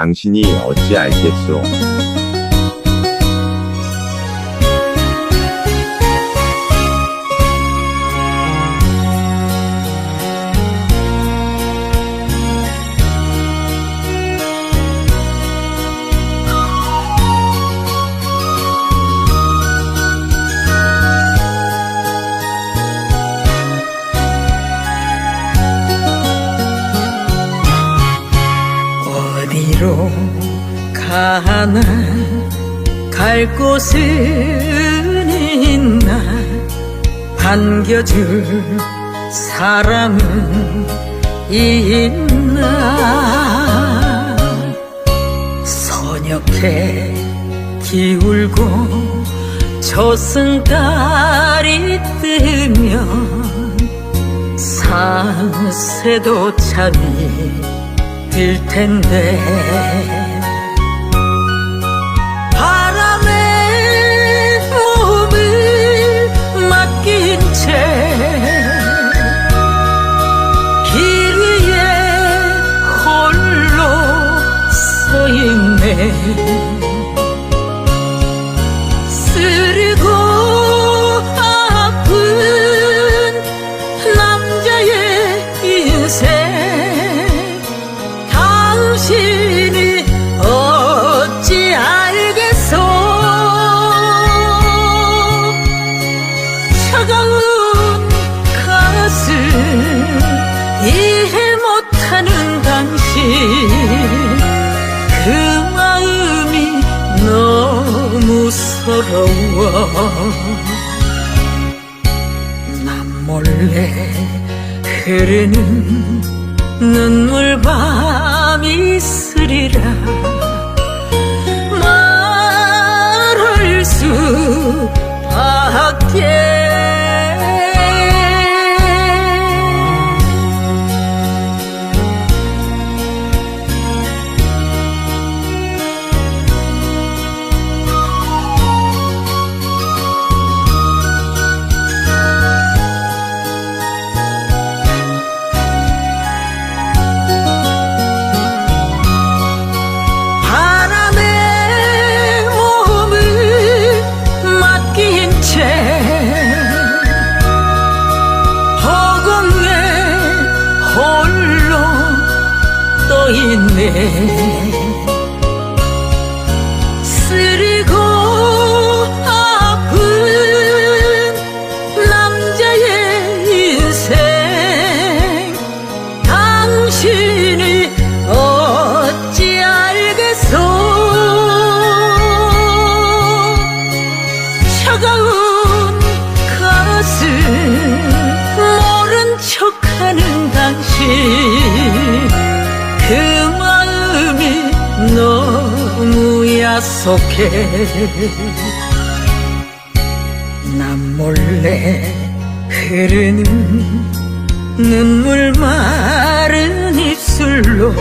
당신이 어찌 알겠소? 어디로 가나 갈 곳은 있나? 반겨줄 사람은 있나? 선역해 기울고 저승달이 뜨면 산새도 잠이 들 텐데 당신이 어찌 알겠소? 차가운 가슴 이해 못하는 당신. 그 마음이 너무 서러워. 남 몰래 흐르는 눈물 밤 이 있으리라. 말할 수 밖에 바람에 있네. 쓰리고 아픈 남자의 인생. 당신 야속해 남 몰래 흐르는 눈물 마른 입술로